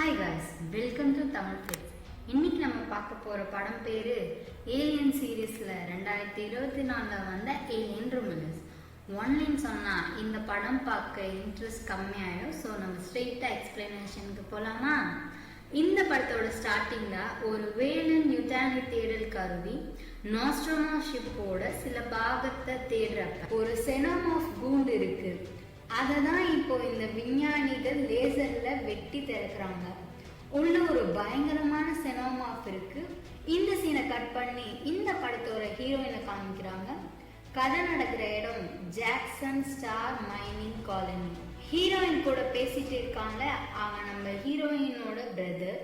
Hi guys welcome to Tamil fix இன்னைக்கு நம்ம பார்க்க போகிற படம் பேர் ஏலியன் சீரீஸில் ரெண்டாயிரத்தி இருபத்தி நாலில் வந்த ஏலியன் ரிமினஸ் ஒன்லின்னு சொன்னால் இந்த படம் பார்க்க இன்ட்ரெஸ்ட் கம்மியாயிடும். ஸோ நம்ம ஸ்ட்ரெயிட்டாக எக்ஸ்பிளனேஷனுக்கு போகலாமா இந்த படத்தோட ஸ்டார்டிங்கில் ஒரு வேலன் யுட்டானி தேடல் கருவி நாஸ்ட்ரோமா ஷிப்போட சில பாகத்தை தேடுறப்ப ஒரு செனம் ஆஃப் கூண்ட் இருக்குது அதை தான் இப்போ இந்த விஞ்ஞானிகள் லேசரில் வெட்டி திறக்கிறாங்க. உள்ள ஒரு பயங்கரமான செனோமாஃப் இருக்கு. இந்த சீனை கட் பண்ணி இந்த படத்தோட ஹீரோயினை காமிக்கிறாங்க. கதை நடக்கிற இடம் Jackson star mining colony heroine கூட பேசிட்டு இருக்காங்க அவன் நம்ம ஹீரோயினோட பிரதர்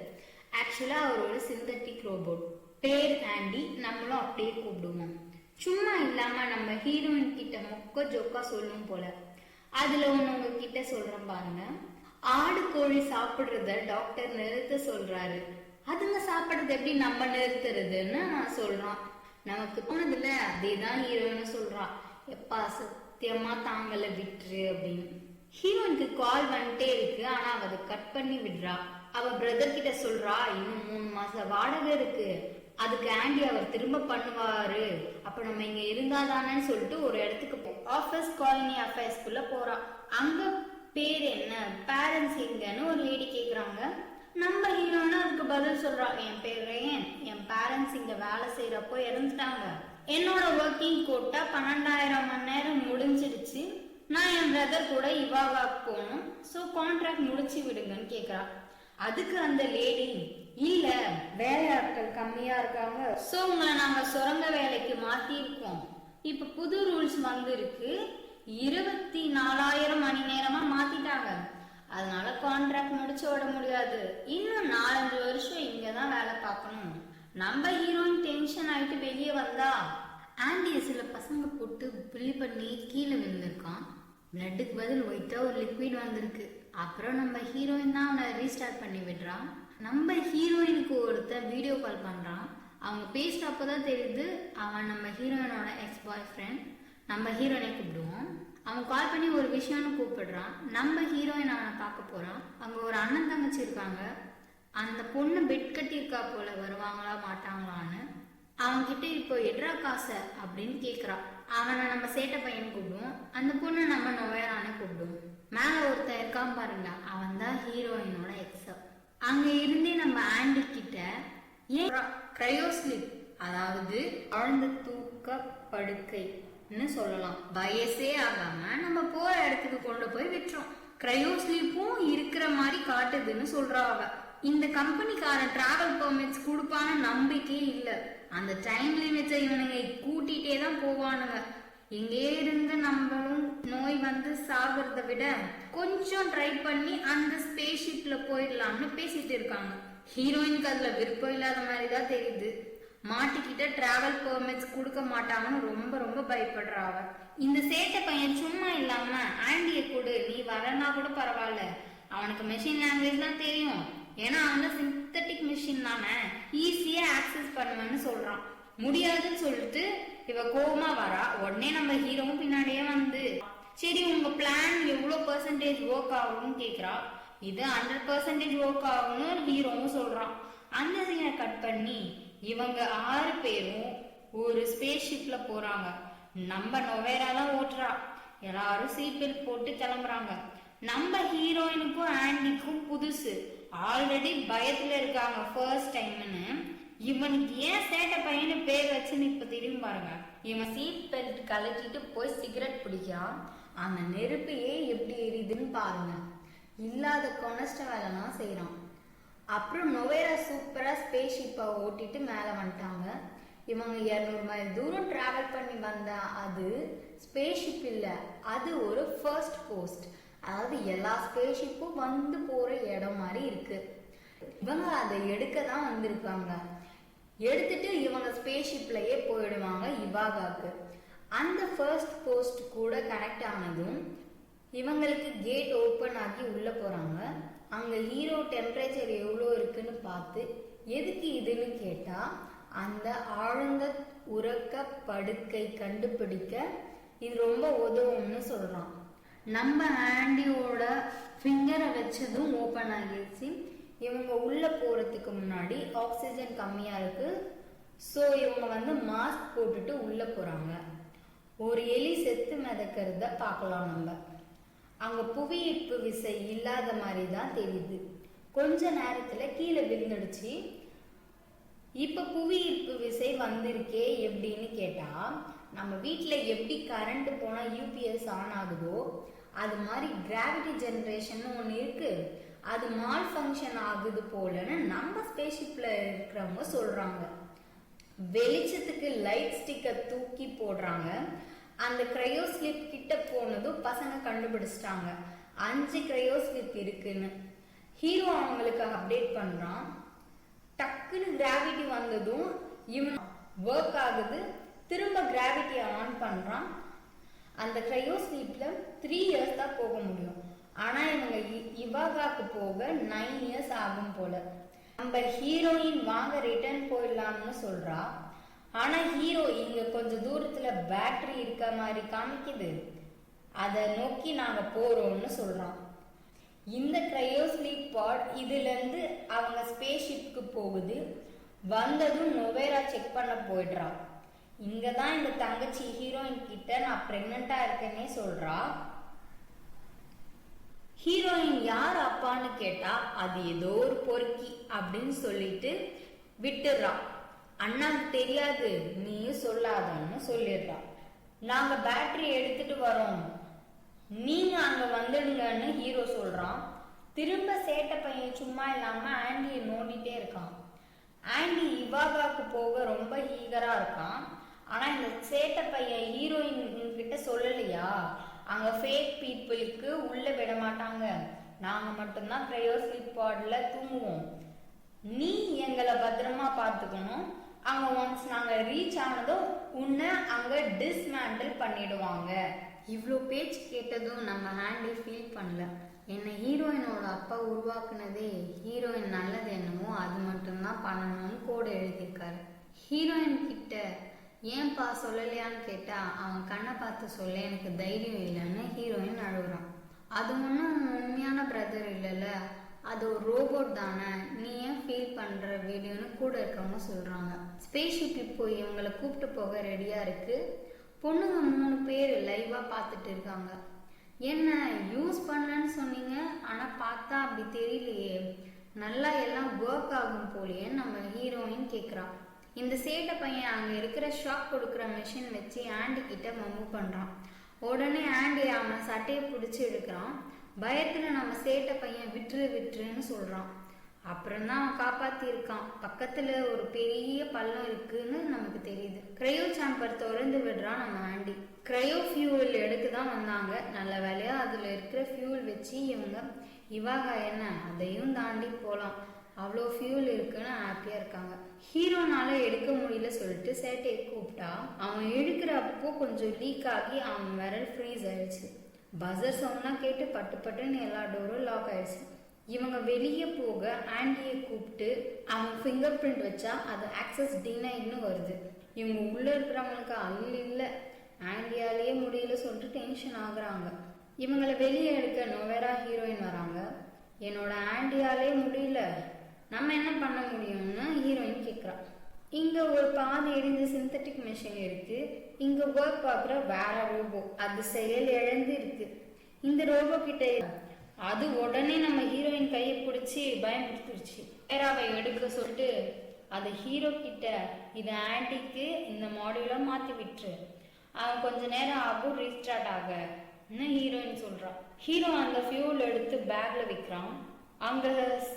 ஆக்சுவலா அவர் ஒரு சிந்தட்டிக் ரோபோட் பேர் ஆண்டி நம்மளும் அப்படியே கூப்பிடுவோம். சும்மா இல்லாம நம்ம ஹீரோயின் கிட்ட மொக்க ஜோக்கா சொல்லும் போல. அதுல ஒண்ணு உங்ககிட்ட சொல்றேன் பாருங்க. ஆடு கோழி சாப்பிடுறத டாக்டர் நிறுத்த சொல்றாரு. அதுங்க சாப்பிடுறது எப்படி நம்ம நிறுத்துறதுன்னு நான் சொல்றான். நமக்கு போனதுல அதேதான் ஹீரோன்னு சொல்றான். எப்பா சத்தியமா தாங்கல விட்டுரு அப்படின்னு. ஹீரோனுக்கு கால் வந்துட்டே இருக்கு ஆனா அவ அதை கட் பண்ணி விடுறா. அவ பிரதர் கிட்ட சொல்றா இன்னும் மூணு மாசம் வாடகை இருக்கு. அதுக்கு ஆண்டி அவர் திரும்ப பண்ணுவாரு. அப்ப நம்ம இங்க இருந்தாதானேன்னு சொல்லிட்டு ஒரு இடத்துக்கு ஆஃபீஸ் காலனி அஃபேர்ஸ்க்குள்ள போறான் அங்க பேர் என்ன? பேரண்ட்ஸ் எங்கன்னு ஒரு லேடி கேக்குறாங்க. நம்ம ஹீரோனா அதுக்கு பதில் சொல்றான் என் பேர் ரேயன் என் பேரண்ட்ஸ் இங்க வேலை செய்யறப்போ இறந்துட்டாங்க. என்னோட ஒர்க்கிங் கோட்டா பன்னெண்டாயிரம் மணி நேரம் முடிஞ்சிடுச்சு. நான் என் பிரதர் கூட இவாவாக்கு போகணும். ஸோ கான்ட்ராக்ட் முடிச்சு விடுங்கன்னு கேக்குறா. அதுக்கு அந்த லேடி இல்ல வேலையாட்கள் கம்மியா இருக்காங்க. சோ உங்களை நாங்க சுரங்க வேலைக்கு மாத்தி இருக்கோம் இப்ப புது ரூல்ஸ் வந்திருக்கு. இருபத்தி நாலாயிரம் மணி நேரமா மாத்திட்டாங்க. அதனால கான்ட்ராக்ட் முடிச்சு விட முடியாது. இன்னும் நாலஞ்சு வருஷம் இங்க தான் வேலை பார்க்கணும். நம்ம ஹீரோயின் டென்ஷன் ஆயிட்டு வெளியே வந்தா ஆண்டிய சில பசங்க போட்டு புள்ளி பண்ணி கீழே விழுந்திருக்கான். பிளட்டுக்கு பதில் ஒயிட்டா ஒரு லிக்விட் வந்திருக்கு. அப்புறம் நம்ம ஹீரோயின் தான் அவனை ரீஸ்டார்ட் பண்ணி விடுறான். நம்ம ஹீரோயினுக்கு ஒருத்தர் வீடியோ கால் பண்றான். அவங்க பேசுகிறப்ப தான் தெரியுது அவன் நம்ம ஹீரோயினோட எக்ஸ் பாய் ஃப்ரெண்ட் நம்ம ஹீரோயினை கூப்பிடுவோம். அவன் கால் பண்ணி ஒரு விஷயம்னு கூப்பிடுறான். நம்ம ஹீரோயின் அவனை பார்க்க போகிறான் அங்கே ஒரு அண்ணன் தங்கச்சி இருக்காங்க. அந்த பொண்ணு பெட் கட்டியிருக்கா போல வருவாங்களா மாட்டாங்களான்னு. அவன்கிட்ட இப்போ எட்ரா காசை அப்படின்னு கேட்குறான் அவனை நம்ம சேட்டை பையன் கூப்பிடுவோம். அந்த பொண்ணு நம்ம நொயரானே கூப்பிடுவோம். மேலே ஒருத்தன் இருக்கான் பாருங்க. அவன் தான் ஹீரோயினோட எக்ஸ அங்கே இருந்தே நம்ம ஆண்டி கிட்ட ஏன்? கிரையோஸ்லிப் அதாவது ஆழ்ந்த தூக்க படுக்கைன்னு சொல்லலாம். வயசே ஆகாம நம்ம போற இடத்துக்கு கொண்டு போய் விட்டுறோம் கிரையோஸ்லிப்பும் இருக்கிற மாதிரி காட்டுதுன்னு சொல்றாங்க இந்த கம்பெனிக்காரன் டிராவல் பெர்மிட்ஸ் கொடுப்பான நம்பிக்கையே இல்ல. அந்த டைம் லிமிட்ஸை இவனுங்க கூட்டிகிட்டே தான் போவானுங்க. எங்கே இருந்து நம்மளும் நோய் வந்து சாகிறத விட கொஞ்சம் ட்ரை பண்ணி அந்த ஸ்பேஸ் ஷிப்ல போயிடலாம்னு பேசிட்டு இருக்காங்க. ஹீரோயினுக்கு அதுல விருப்பம் இல்லாத மாதிரி தான் தெரியுது. மாட்டிக்கிட்ட டிராவல் பெர்மிட்ஸ் கொடுக்க மாட்டாங்கன்னு ரொம்ப ரொம்ப பயப்படுறா அவ. இந்த சேட்டை பையன் சும்மா இல்லாம ஆண்டிய கொடு நீ வரனா கூட பரவாயில்ல. அவனுக்கு மெஷின் லாங்குவேஜ் தான் தெரியும். ஏன்னா அவன் சிந்தட்டிக் மிஷின் தானே. ஈஸியா ஆக்சஸ் பண்ணுவேன்னு சொல்றான். முடியாதுன்னு சொல்லிட்டு இவ கோபமா வரா. உடனே நம்ம ஹீரோவும் பின்னாடியே வந்து சரி உங்க பிளான் எவ்வளவு பெர்சன்டேஜ் ஒர்க் ஆகும்னு கேக்குறா. இது ஹண்ட்ரட் பெர்சன்டேஜ் ஒர்க் ஆகும்னு ஹீரோவும் சொல்றான். அந்த சீனை கட் பண்ணி இவங்க ஆறு பேரும் ஒரு ஸ்பேஸ் ஷிப்ல போறாங்க. நம்ம நொவேரா தான் ஓட்டுறா. எல்லாரும் சீட் பெல்ட் போட்டு கிளம்புறாங்க. நம்ம ஹீரோயினுக்கும் ஆண்டிக்கும் புதுசு. ஆல்ரெடி பயத்துல இருக்காங்க ஃபர்ஸ்ட் டைம்னு இவனுக்கு ஏன் சேட்டை பையனு பேர் வச்சுன்னு இப்ப திரும்பி பாருங்க. இவன் சீட் பெல்ட் கலட்டிட்டு போய் சிகரெட் பிடிக்கான் அந்த நெருப்பையே எப்படி எரியுதுன்னு பாருங்க. இல்லாத கொனஸ்ட வேலைலாம் செய்கிறான் அப்புறம் நொவேரா சூப்பராக ஸ்பேஸ் ஷிப்பை ஓட்டிட்டு மேலே வந்துட்டாங்க. இவங்க இரநூறு மைல் தூரம் ட்ராவல் பண்ணி வந்த அது ஸ்பேஸ் ஷிப் இல்லை அது ஒரு ஃபர்ஸ்ட் போஸ்ட் அதாவது எல்லா ஸ்பேஸ் ஷிப்பும் வந்து போகிற இடம் மாதிரி இருக்கு. இவங்க அதை எடுக்க தான் வந்திருக்காங்க. எடுத்துட்டு இவங்க ஸ்பேஸ் ஷிப்லயே போயிடுவாங்க இவாகாக்கு அந்த ஃபர்ஸ்ட் போஸ்ட் கூட கனெக்ட் ஆனதும் இவங்களுக்கு கேட் ஓப்பன் ஆகி உள்ளே போகிறாங்க அங்கே ஹீரோ டெம்பரேச்சர் எவ்வளோ இருக்குன்னு பார்த்து எதுக்கு இதுன்னு கேட்டால் அந்த ஆழ்ந்த உறக்க படுக்கை கண்டுபிடிக்க இது ரொம்ப உதவும்னு சொல்கிறான் நம்ம ஆண்டியோட ஃபிங்கரை வச்சதும் ஓப்பன் ஆகிடுச்சு. இவங்க உள்ளே போகிறதுக்கு முன்னாடி ஆக்சிஜன் கம்மியாக இருக்குது ஸோ இவங்க வந்து மாஸ்க் போட்டுட்டு உள்ளே போகிறாங்க ஒரு எலி செத்து மிதக்கிறத பார்க்கலாம் நம்ம. அங்க புவியீர்ப்பு விசை இல்லாத மாதிரி தான் தெரியுது. கொஞ்ச நேரத்துல கீழே விழுந்துடுச்சு. இப்ப புவியீர்ப்பு விசை வந்திருக்கே எப்படின்னு கேட்டா நம்ம வீட்டில் எப்படி கரண்ட் போனா யூபிஎஸ் ஆன் ஆகுதோ அது மாதிரி கிராவிட்டி ஜென்ரேஷன் ஒன்று இருக்கு. அது மால் ஃபங்க்ஷன் ஆகுது போலன்னு நம்ம ஸ்பேஷிப்பில் இருக்கிறவங்க சொல்றாங்க. வெளிச்சத்துக்கு லைட் ஸ்டிக்கர் தூக்கி போடுறாங்க. அந்த கிரையோ ஸ்லிப் கிட்ட போனதும் பசங்க கண்டுபிடிச்சிட்டாங்க. அஞ்சு கிரையோ ஸ்லிப் இருக்குன்னு. ஹீரோ அவங்களுக்கு அப்டேட் பண்றான். டக்குன்னு கிராவிட்டி வந்ததும் இவன் ஒர்க் ஆகுது. திரும்ப கிராவிட்டியை ஆன் பண்றான். அந்த கிரையோ ஸ்லீப்ல த்ரீ இயர்ஸ் தான் போக முடியும். ஆனா இவங்க இ- இவாகாக்கு போக நைன் இயர்ஸ் ஆகும் போல. நம்ம ஹீரோயின் வாங்க ரிட்டர்ன் போயிடலாம்னு சொல்றா. ஆனா ஹீரோ இங்க கொஞ்ச தூரத்துல பேட்டரி இருக்க மாதிரி காமிக்குது. அதை நோக்கி நாங்க போறோம்னு சொல்றோம் இந்த கிரையோஸ்லீப் பாட் இதுல இருந்து அவங்க ஸ்பேஸ்ஷிப்க்கு போகுது. வந்ததும் நொவேரா செக் பண்ண போயிடுறான் இங்க தான் இந்த தங்கச்சி ஹீரோயின் கிட்ட நான் பிரெக்னண்டா இருக்கேனே சொல்றா. ஹீரோயின் யார் அப்பான்னு கேட்டா அது ஏதோ ஒரு பொறுக்கி அப்படின்னு சொல்லிட்டு விட்டுடுறான் அண்ணாக்கு தெரியாது. நீயும் சொல்லாதன்னு சொல்லிடுறான் நாங்க பேட்டரி எடுத்துட்டு வரோம். நீங்க அங்க வந்துடுங்கன்னு ஹீரோ சொல்றான். திரும்ப சேட்டை பையன் சும்மா இல்லாம ஆண்டியை நோண்டிட்டே இருக்கான். ஆண்டி இவாகாக்கு போக ரொம்ப ஈகரா இருக்கான். ஆனா இந்த சேட்டை பையன் ஹீரோயின் கிட்ட சொல்லலையா? அங்க ஃபேக் பீப்புளுக்கு உள்ள விட மாட்டாங்க. நாங்க மட்டும்தான் கிரையோஸ்லிப் பாட்ல தூங்குவோம். நீ எங்களை பத்திரமா பார்த்துக்கணும். அங்க ஒன்ஸ் நாங்க ரீச் ஆனதும் உன்னை அங்க டிஸ்மேண்டில் பண்ணிடுவாங்க. இவ்வளோ பேச்சு கேட்டதும் நம்ம ஹேண்டில் ஃபீல் பண்ணல. என்னை ஹீரோயினோட அப்பா உருவாக்குனதே ஹீரோயின் நல்லது என்னமோ அது மட்டும்தான் பண்ணணும்னு கோடு எழுதியிருக்காரு. ஹீரோயின் கிட்ட ஏன்பா சொல்லலையான்னு கேட்டால் அவன் கண்ணை பார்த்து சொல்ல எனக்கு தைரியம் இல்லைன்னு ஹீரோயின் அழுகுறான். அது ஒன்றும் உண்மையான பிரதர் இல்லைல்ல. அது ஒரு ரோபோட் தானே. நீ ஏன் ஃபீல் பண்ணுற வீடியோன்னு கூட இருக்கவங்க சொல்கிறாங்க ஸ்பேஸ்ஷிப் இப்போ இவங்களை கூப்பிட்டு போக ரெடியாக இருக்குது பொண்ணுங்க மூணு பேர் லைவாக பார்த்துட்டு இருக்காங்க. என்ன யூஸ் பண்ணலன்னு சொன்னீங்க? ஆனால் பார்த்தா அப்படி தெரியலையே. நல்லா எல்லாம் ஒர்க் ஆகும் போலயே நம்ம ஹீரோயின் கேட்குறான் இந்த சேட்டை பையன் அங்கே இருக்கிற ஷாக் கொடுக்குற மிஷின் வச்சு ஆண்டி கிட்ட மம்மு பண்ணுறான் உடனே ஆண்டி அவன் சட்டையை பிடிச்சி எடுக்கிறான் பயத்தில் நம்ம சேட்டை பையன் விட்டுரு விட்டுருன்னு சொல்கிறான் அப்புறம் தான் அவன் காப்பாற்றியிருக்கான் பக்கத்தில் ஒரு பெரிய பள்ளம் இருக்குன்னு நமக்கு தெரியுது. கிரையோ சாம்பர் திறந்து விடுறான் நம்ம ஆண்டி. கிரையோ ஃபியூவல் எடுக்க தான் வந்தாங்க. நல்ல வேலையாக அதில் இருக்கிற ஃபியூவல் வச்சு இவங்க இவாக என்ன அதையும் தாண்டி போகலாம் அவ்வளோ ஃபியூல் இருக்குன்னு ஹாப்பியாக இருக்காங்க. ஹீரோனால எடுக்க முடியல சொல்லிட்டு சேட்டையை கூப்பிட்டா அவன் இழுக்கிறப்போ கொஞ்சம் லீக் ஆகி அவன் விரல் ஃப்ரீஸ் ஆயிடுச்சு. பஸர் சவுண்ட்லாம் கேட்டு பட்டு பட்டுன்னு எல்லா டோரும் லாக் ஆயிடுச்சு. இவங்க வெளியே போக ஆண்டியை கூப்பிட்டு அவங்க ஃபிங்கர் பிரிண்ட் வச்சா அது ஆக்சஸ் டினைன்னு வருது. இவங்க உள்ளே இருக்கிறவங்களுக்கு அல்ல இல்லை. ஆண்டியாலேயே முடியல சொல்லிட்டு டென்ஷன் ஆகுறாங்க. இவங்களை வெளியே எடுக்க நோவேரா ஹீரோயின் வராங்க. என்னோட ஆண்டியாலே முடியல. நம்ம என்ன பண்ண முடியும்னு ஹீரோயின் கேட்குறா இங்க ஒரு பாதி எரிஞ்ச சிந்தட்டிக் மிஷின் இருக்கு. இங்க ஒர்க் பார்க்குற வேற ரோபோ அது செயல் இழந்து இருக்கு. இந்த ரோபோ கிட்ட அது உடனே நம்ம ஹீரோயின் கையை பிடிச்சி பயன்படுத்திருச்சு வேறாவை எடுக்க சொல்லிட்டு அது ஹீரோ கிட்ட இது ஆன்டிக்கு இந்த மாடியூலாக மாற்றி விட்டுரு. அவன் கொஞ்ச நேரம் ஆகும் ரீஸ்டார்ட் ஆக. ஹீரோயின் சொல்றான் ஹீரோ அந்த ஃபியூல் எடுத்து பேக்ல விற்கிறான் அங்கே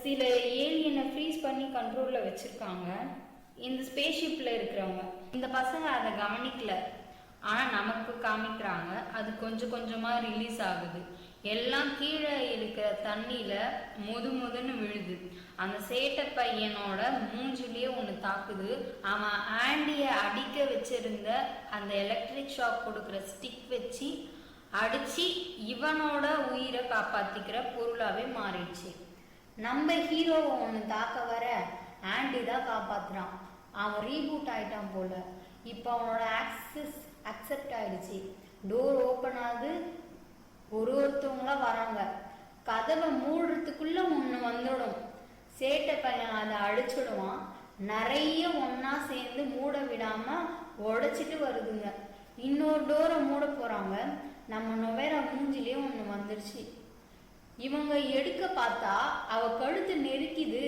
சில ஏலியனை ஃப்ரீஸ் பண்ணி கண்ட்ரோலில் வச்சுருக்காங்க. இந்த ஸ்பேஸ்ஷிப்பில் இருக்கிறவங்க. இந்த பசங்க அதை கவனிக்கல. ஆனால் நமக்கு காமிக்கிறாங்க. அது கொஞ்சம் கொஞ்சமாக ரிலீஸ் ஆகுது. எல்லாம் கீழே இருக்கிற தண்ணியில் முது முதுன்னு விழுது. அந்த சேட்டை பையனோட மூஞ்சிலேயே ஒன்று தாக்குது. அவன் ஆண்டியை அடிக்க வச்சிருந்த அந்த எலக்ட்ரிக் ஷாக் கொடுக்குற ஸ்டிக் வச்சு அடித்து இவனோட உயிரை காப்பாற்றிக்கிற பொருளாகவே மாறிடுச்சு. நம்ம ஹீரோவை ஒன்று தாக்க வர ஆண்டி தான் காப்பாத்துறான். அவன் ரீபூட் ஆயிட்டான் போல. இப்போ அவனோட ஆக்சஸ் அக்செப்ட் ஆயிடுச்சு. டோர் ஓப்பன் ஆகுது. ஒரு ஒருத்தவங்களா வராங்க. கதவை மூடுறதுக்குள்ள ஒன்று வந்துடும். சேட்டை பையன் அதை அடிச்சுடுவான் நிறைய ஒன்றா சேர்ந்து மூட விடாம உடைச்சிட்டு வருதுங்க. இன்னொரு டோரை மூட போறாங்க. நம்ம நொவேரா மூஞ்சிலே ஒன்று வந்துருச்சு. இவங்க எடுக்க பார்த்தா அவ கழுத்து நெருக்கிது.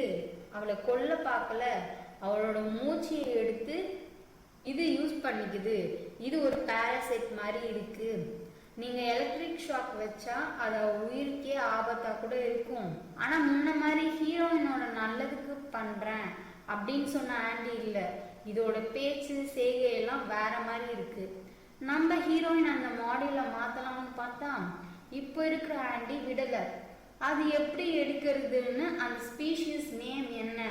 அவளை கொல்ல பார்க்கல. அவளோட மூச்சையை எடுத்து இது யூஸ் பண்ணிக்குது. இது ஒரு பேரசைட் மாதிரி இருக்கு. நீங்க எலக்ட்ரிக் ஷாக் வச்சா அது உயிருக்கே ஆபத்தா கூட இருக்கும். ஆனா முன்ன மாதிரி ஹீரோயினோட நல்லதுக்கு பண்றேன் அப்படின்னு சொன்ன ஆண்டி இல்ல. இதோட பேச்சு செய்கையெல்லாம் வேற மாதிரி இருக்கு. நம்ம ஹீரோயின் அந்த மாடல மாத்தலாம்னு பார்த்தா இப்போ இருக்கிற ஆண்டி விடல. அது எப்படி எடுக்கிறதுன்னு அந்த ஸ்பீஷிஸ் நேம் என்ன?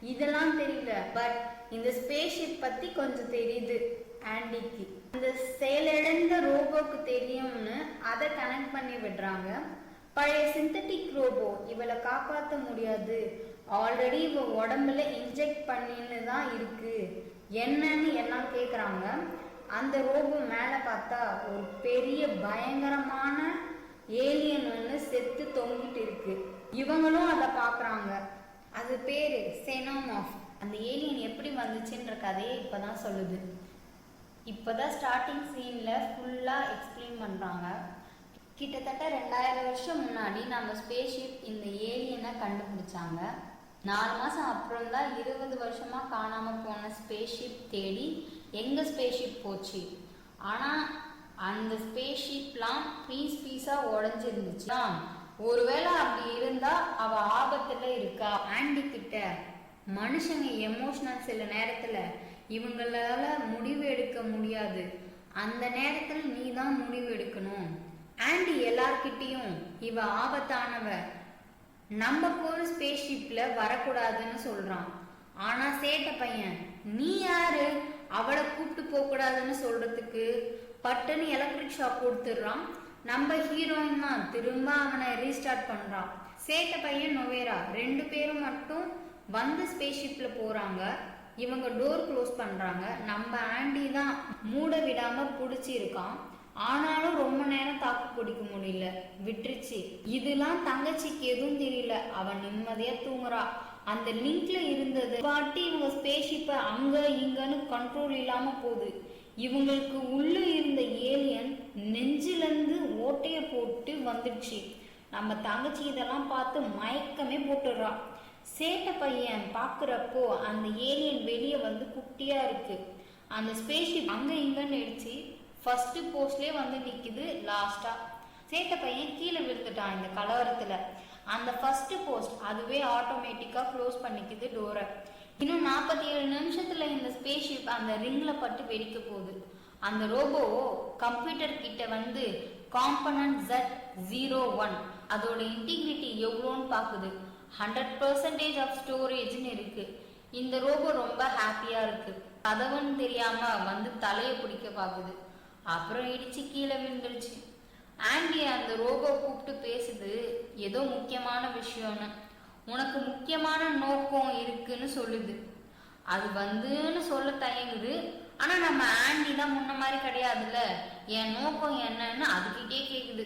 இதெல்லாம் தெரியல. பட் இந்த ஸ்பேஸ்ஷிப் பத்தி கொஞ்சம் தெரியுது ஆண்டிக்கு. அந்த செயலிழந்த ரோபோக்கு தெரியும்னு அதை கனெக்ட் பண்ணி விடுறாங்க. பழைய சிந்தட்டிக் ரோபோ இவளை காப்பாற்ற முடியாது. ஆல்ரெடி இவ உடம்புல இன்ஜெக்ட் பண்ணின்னு தான் இருக்கு. என்னன்னு எல்லாம் கேக்குறாங்க. அந்த ரோபோ மேல பார்த்தா ஒரு பெரிய பயங்கரமான ஏலியன் ஒன்று செத்து தொங்கிட்டு இருக்கு. இவங்களும் அதை பார்க்குறாங்க. அது பேர் செனோமாஃப் அந்த ஏலியன் எப்படி வந்துச்சுன்ற கதையை இப்போ தான் சொல்லுது. இப்போ தான் ஸ்டார்டிங் சீனில் ஃபுல்லாக எக்ஸ்பிளைன் பண்ணுறாங்க கிட்டத்தட்ட ரெண்டாயிரம் வருஷம் முன்னாடி நம்ம ஸ்பேஸ்ஷிப் இந்த ஏலியனை கண்டுபிடிச்சாங்க. நாலு மாதம் அப்புறம் தான் இருபது வருஷமாக காணாமல் போன ஸ்பேஸ்ஷிப் தேடி எங்கள் ஸ்பேஸ்ஷிப் போச்சு? ஆனால் அந்த ஸ்பேஸ்ஷிப்லாம் பீஸ் பீஸாக உடஞ்சிருந்துச்சு ஒருவேளை அப்படி இருந்தா அவ ஆபத்துல இருக்கா? ஆண்டி கிட்ட. மனுஷங்க எமோஷனல் சில நேரத்துல இவங்களால முடிவு எடுக்க முடியாது. அந்த நேரத்தில் நீ தான் முடிவு எடுக்கணும். ஆண்டி எல்லார்கிட்டயும் இவ ஆபத்தானவ. நம்ம போற ஸ்பேஸ்ஷிப்ல வரக்கூடாதுன்னு சொல்றான். ஆனா சேட்ட பையன் நீ யாரு? அவளை கூப்பிட்டு போக கூடாதுன்னு சொல்றதுக்கு பட்டுன்னு எலக்ட்ரிக் ஷாக் கொடுத்துடுறான். நம்ம ஹீரோயின் தான் திரும்ப அவனை ரீஸ்டார்ட் பண்ணுறான் சேட்ட பையன் நொவேரா. ரெண்டு பேரும் மட்டும் வந்து ஸ்பேஸ்ஷிப்பில் போகிறாங்க இவங்க டோர் க்ளோஸ் பண்ணுறாங்க நம்ம ஆண்டி தான் மூட விடாமல் பிடிச்சிருக்கான் ஆனாலும் ரொம்ப நேரம் தாக்கு பிடிக்க முடியல. விட்டுருச்சு. இதெல்லாம் தங்கச்சிக்கு எதுவும் தெரியல. அவன் நிம்மதியாக தூங்குறா. அந்த லிங்க்ல இருந்தது பாட்டி இவங்க ஸ்பேஸ்ஷிப்பை அங்க இங்கன்னு கண்ட்ரோல் இல்லாமல் போகுது. இவங்களுக்கு உள்ள சூரியன் ஏலியன் நெஞ்சிலிருந்து ஓட்டைய போட்டு வந்துடுச்சு. நம்ம தங்கச்சி இதெல்லாம் பார்த்து மயக்கமே போட்டுடுறான் சேட்டை பையன் பார்க்குறப்போ அந்த ஏலியன் வெளியே வந்து குட்டியா இருக்கு. அந்த ஸ்பேஸ்ஷிப் அங்க இங்கேன்னு அடிச்சு ஃபர்ஸ்ட் போஸ்ட்லயே வந்து நிக்குது லாஸ்டா சேட்டை பையன் கீழே விழுந்துட்டான் இந்த கலவரத்துல. அந்த ஃபர்ஸ்ட் போஸ்ட் அதுவே ஆட்டோமேட்டிக்கா க்ளோஸ் பண்ணிக்குது டோரை. இன்னும் நாற்பத்தி ஏழு நிமிஷத்துல இந்த ஸ்பேஸ்ஷிப் அந்த ரிங்ல பட்டு வெடிக்க போகுது. அந்த ரோபோ கம்ப்யூட்டர் கிட்ட வந்து காம்பனன்ட் ஜட் ஜீரோ ஒன் அதோட இன்டிகிரிட்டி எவ்வளோன்னு பார்க்குது. ஹண்ட்ரட் பர்சன்டேஜ் ஆஃப் ஸ்டோரேஜ்னு இருக்கு. இந்த ரோபோ ரொம்ப ஹாப்பியா இருக்கு. கதவுன்னு தெரியாம வந்து தலையை பிடிக்க பார்க்குது. அப்புறம் இடிச்சு கீழே விழுந்துடுச்சு ஆண்டி அந்த ரோபோ கூப்பிட்டு பேசுது ஏதோ முக்கியமான விஷயம்னு. உனக்கு முக்கியமான நோக்கம் இருக்குன்னு சொல்லுது. அது வந்துன்னு சொல்ல தயங்குது. ஆனா நம்ம ஆண்டி தான் முன்ன மாதிரி கிடையாதுல்ல? என் நோக்கம் என்னன்னு அதுக்கிட்டே கேக்குது.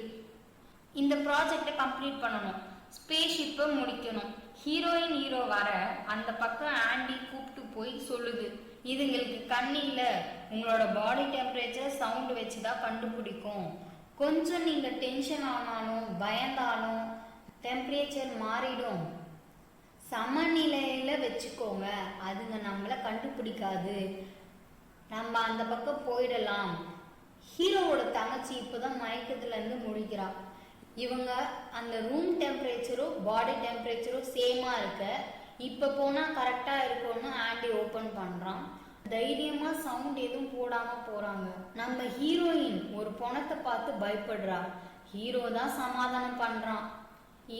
இந்த ப்ராஜெக்டை கம்ப்ளீட் பண்ணணும். ஸ்பேஸ்ஷிப்பை முடிக்கணும். ஹீரோயின் ஹீரோ வர அந்த பக்கம் ஆண்டி கூப்பிட்டு போய் சொல்லுது. இதுங்களுக்கு கண் இல்லை. உங்களோட பாடி டெம்பரேச்சர் சவுண்ட் வச்சு தான் கண்டுபிடிக்கும். கொஞ்சம் நீங்கள் டென்ஷன் ஆனாலும் பயந்தாலும் டெம்பரேச்சர் மாறிடும். சமநிலையில் வச்சுக்கோங்க. அதுங்க நம்மளை கண்டுபிடிக்காது. நம்ம அந்த பக்கம் போயிடலாம். ஹீரோவோட தங்கச்சி இப்போதான் மயக்கத்துல இருந்து முழிக்கிறா இவங்க அந்த ரூம் டெம்பரேச்சரும் பாடி டெம்பரேச்சரும் சேமா இருக்க. இப்ப போனா கரெக்டா இருக்கும்னு ஆண்டி ஓபன் பண்றான். தைரியமா சவுண்ட் எதுவும் போடாம போறாங்க. நம்ம ஹீரோயின் ஒரு பொணத்தை பார்த்து பயப்படுறா. ஹீரோ தான் சமாதானம் பண்றான்.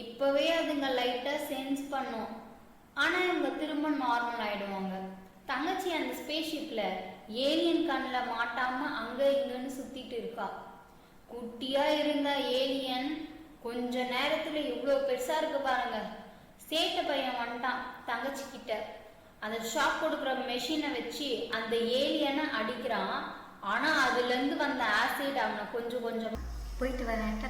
இப்பவே அதுங்க லைட்டா சென்ஸ் பண்ணும். ஆனா இவங்க திரும்ப நார்மல் ஆயிடுவாங்க. தங்கச்சி அந்த ஸ்பேஸ்ஷிப்ல ஏலியன் கண்ணில் மாட்டாம அங்க இங்கன்னு சுத்திட்டு இருக்கா. குட்டியா இருந்த ஏலியன் கொஞ்ச நேரத்துல இவ்வளோ பெருசா இருக்கு பாருங்க. சேட்ட பையன் வந்துட்டான் தங்கச்சி கிட்ட அந்த ஷாக் கொடுக்குற மெஷினை வச்சு அந்த ஏலியனை அடிக்கிறான். ஆனா அதுல இருந்து வந்த ஆசிட் அவனை கொஞ்சம் கொஞ்சம் போயிட்டு வரேன்